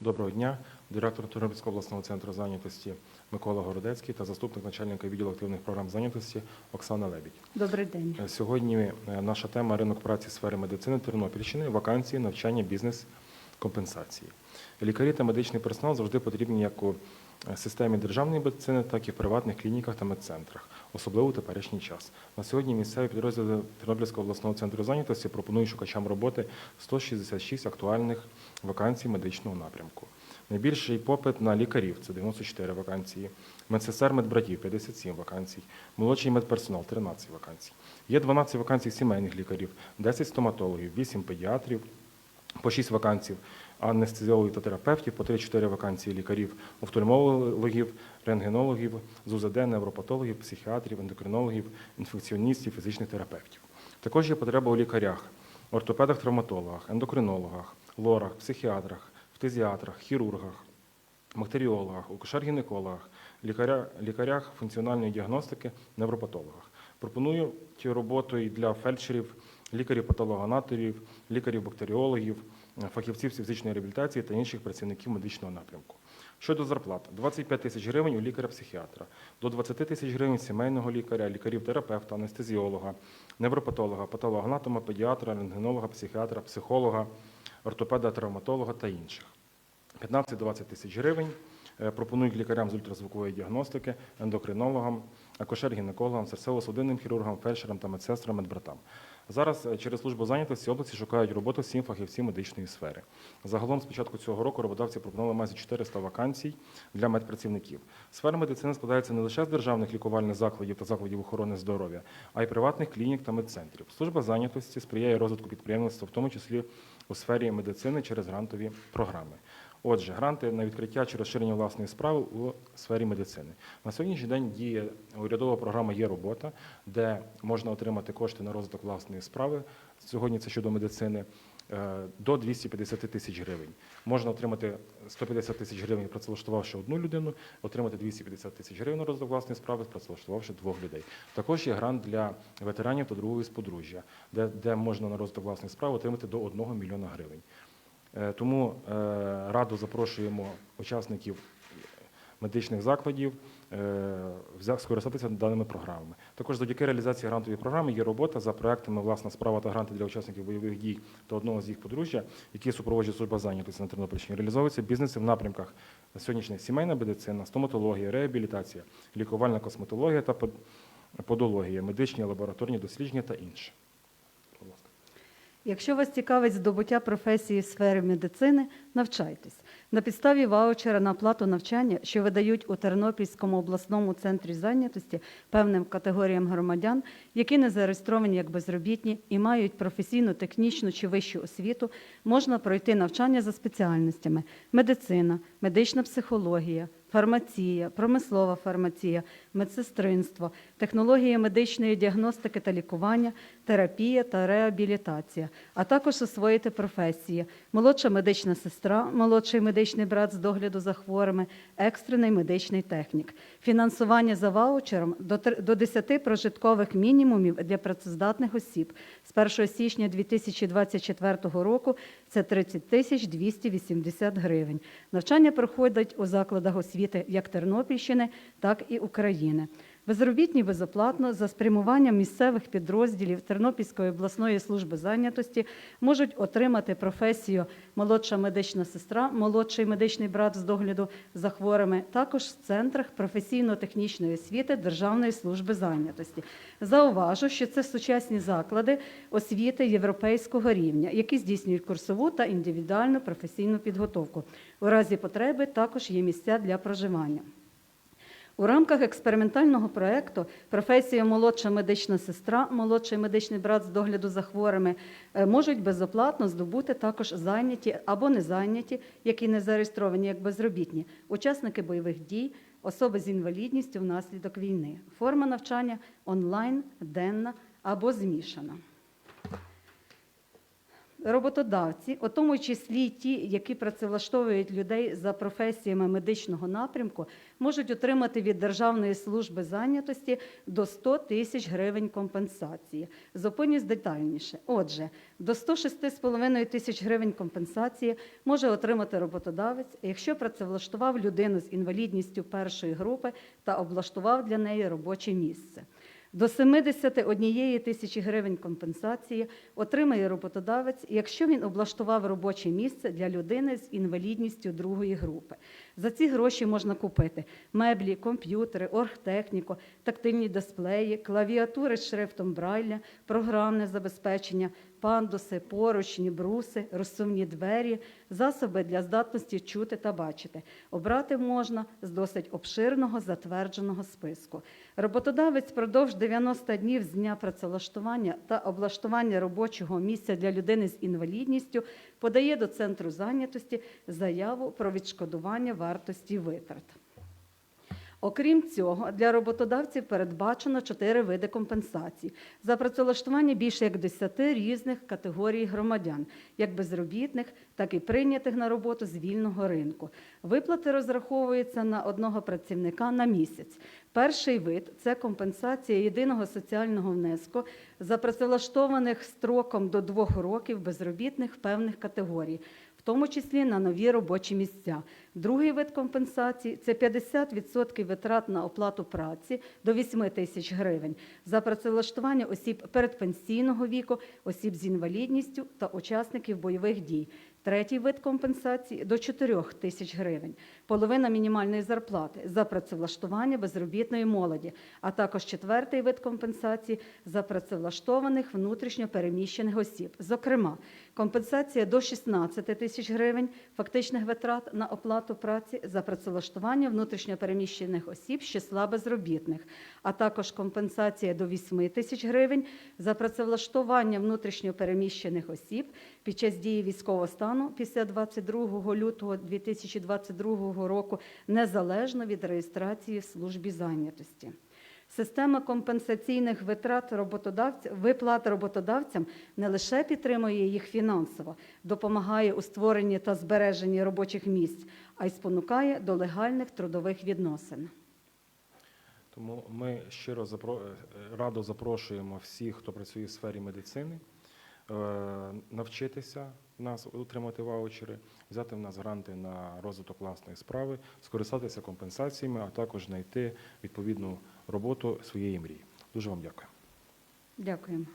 Доброго дня, директор Тернопільського обласного центру зайнятості Микола Городецький та заступник начальника відділу активних програм зайнятості Оксана Лебідь. Добрий день. Е, Сьогодні е, наша тема ринок праці сфери медицини Тернопільщини, вакансії, навчання, бізнес, компенсації. Лікарі та медичний персонал завжди потрібні як у системі державної медицини, так і в приватних клініках та медцентрах, особливо у теперішній час. На сьогодні місцеві підрозділи Тернопільського обласного центру зайнятості пропонують шукачам роботи 166 актуальних вакансій медичного напрямку. Найбільший попит на лікарів це 94 вакансії, медсестер медбратів 57 вакансій, молодший медперсонал 13 вакансій. Є 12 вакансій сімейних лікарів, 10 стоматологів, 8 педіатрів, по 6 вакансій анестезіологів та терапевтів, по 3-4 вакансії лікарів, офтальмологів, рентгенологів, з УЗД, невропатологів, психіатрів, ендокринологів, інфекціоністів, фізичних терапевтів. Також є потреба у лікарях, ортопедах, травматологах, ендокринологах, лорах, психіатрах, фтизіатрах, хірургах, бактеріологах, акушер-гінекологах, лікаря, лікарях функціональної діагностики, невропатологах. Пропоную цю роботу і для фельдшерів, лікарів-патологоанаторів, лікарів-бактеріологів, фахівців фізичної реабілітації та інших працівників медичного напрямку. Щодо зарплат, 25 тисяч гривень у лікаря-психіатра, до 20 тисяч гривень сімейного лікаря, лікарів-терапевта, анестезіолога, невропатолога, патологоанатома, педіатра, рентгенолога, психіатра, психолога, ортопеда, травматолога та інших. 15-20 тисяч гривень е, пропонують лікарям з ультразвукової діагностики, ендокринологам, акушер-гінекологам, серцево-судинним хірургам, фельдшерам та медсестрам, медбратам. Зараз е, через службу зайнятості області шукають роботу сім фахівців медичної сфери. Загалом з початку цього року роботодавці пропонували майже 400 вакансій для медпрацівників. Сфера медицини складається не лише з державних лікувальних закладів та закладів охорони здоров'я, а й приватних клінік та медцентрів. Служба зайнятості сприяє розвитку підприємництва, в тому числі у сфері медицини через грантові програми. Отже, гранти на відкриття чи розширення власної справи у сфері медицини. На сьогоднішній день діє урядова програма Є робота, де можна отримати кошти на розвиток власної справи. Сьогодні це щодо медицини. е, До 250 тисяч гривень можна отримати 150 тисяч гривень, працевлаштувавши одну людину, отримати 250 тисяч гривень на розвиток власної справи, працевлаштувавши двох людей. Також є грант для ветеранів та другого з подружжя, де, де можна на розвиток власної справи отримати до 1 мільйона гривень. Е, Тому е, раду запрошуємо учасників медичних закладів е, скористатися даними програмами. Також завдяки реалізації грантової програми є робота за проектами власна справа та гранти для учасників бойових дій та одного з їх подружжя, які супроводжує служба зайнятості на Тернопільщині. Реалізовуються бізнеси в напрямках сьогоднішня сімейна медицина, стоматологія, реабілітація, лікувальна косметологія та под- подологія, медичні лабораторні дослідження та інше. Якщо вас цікавить здобуття професії в сфері медицини, навчайтесь. На підставі ваучера на оплату навчання, що видають у Тернопільському обласному центрі зайнятості певним категоріям громадян, які не зареєстровані як безробітні і мають професійну, технічну чи вищу освіту, можна пройти навчання за спеціальностями: медицина, медична психологія, фармація, промислова фармація, медсестринство, технології медичної діагностики та лікування, терапія та реабілітація, а також освоїти професії: молодша медична сестра, молодший медичний брат з догляду за хворими, екстрений медичний технік, фінансування за ваучером до 10 прожиткових мінімумів для працездатних осіб з 1 січня 2024 року. Це 30 тисяч 280 гривень. Навчання проходить у закладах освіти як Тернопільщини, так і України. Безробітні безоплатно за спрямуванням місцевих підрозділів Тернопільської обласної служби зайнятості можуть отримати професію молодша медична сестра, молодший медичний брат з догляду за хворими, також в центрах професійно-технічної освіти Державної служби зайнятості. Зауважу, що це сучасні заклади освіти європейського рівня, які здійснюють курсову та індивідуальну професійну підготовку. У разі потреби також є місця для проживання. У рамках експериментального проекту професію молодша медична сестра, молодший медичний брат з догляду за хворими е, можуть безоплатно здобути також зайняті або не зайняті, які не зареєстровані як безробітні, учасники бойових дій, особи з інвалідністю внаслідок війни. Форма навчання онлайн, денна або змішана. Роботодавці, у тому числі ті, які працевлаштовують людей за професіями медичного напрямку, можуть отримати від Державної служби зайнятості до 100 тисяч гривень компенсації. Зупинюсь детальніше. Отже, до 106,5 тисяч гривень компенсації може отримати роботодавець, якщо працевлаштував людину з інвалідністю першої групи та облаштував для неї робоче місце. До 71 тисячі гривень компенсації отримає роботодавець, якщо він облаштував робоче місце для людини з інвалідністю другої групи. За ці гроші можна купити меблі, комп'ютери, оргтехніку, тактильні дисплеї, клавіатури з шрифтом Брайля, програмне забезпечення, пандуси, поручні, бруси, розсувні двері, засоби для здатності чути та бачити. Обрати можна з досить обширного затвердженого списку. Роботодавець впродовж 90 днів з дня працевлаштування та облаштування робочого місця для людини з інвалідністю подає до центру зайнятості заяву про відшкодування вартості витрат. Окрім цього, для роботодавців передбачено чотири види компенсацій за працевлаштування більше як 10 різних категорій громадян, як безробітних, так і прийнятих на роботу з вільного ринку. Виплати розраховуються на одного працівника на місяць. Перший вид це компенсація єдиного соціального внеску за працевлаштованих строком до двох років безробітних певних категорій тому числі на нові робочі місця. Другий вид компенсації це 50% витрат на оплату праці до 8 тисяч гривень за працевлаштування осіб передпенсійного віку, осіб з інвалідністю та учасників бойових дій. Третій вид компенсації до 4 тисяч гривень, половина мінімальної зарплати за працевлаштування безробітної молоді, а також четвертий вид компенсації за працевлаштованих внутрішньо переміщених осіб. Зокрема, компенсація до 16 тисяч гривень фактичних витрат на оплату праці за працевлаштування внутрішньо переміщених осіб з числа безробітних, а також компенсація до 8 тисяч гривень за працевлаштування внутрішньо переміщених осіб під час дії військового стану після 22 лютого 2022 року, незалежно від реєстрації в службі зайнятості. Система компенсаційних витрат роботодавців, виплат роботодавцям не лише підтримує їх фінансово, допомагає у створенні та збереженні робочих місць, а й спонукає до легальних трудових відносин. Тому ми щиро е, радо запрошуємо всіх, хто працює в сфері медицини, навчитися в нас отримати ваучери, взяти в нас гранти на розвиток власної справи, скористатися компенсаціями, а також знайти відповідну роботу своєї мрії. Дуже вам дякую. Дякуємо.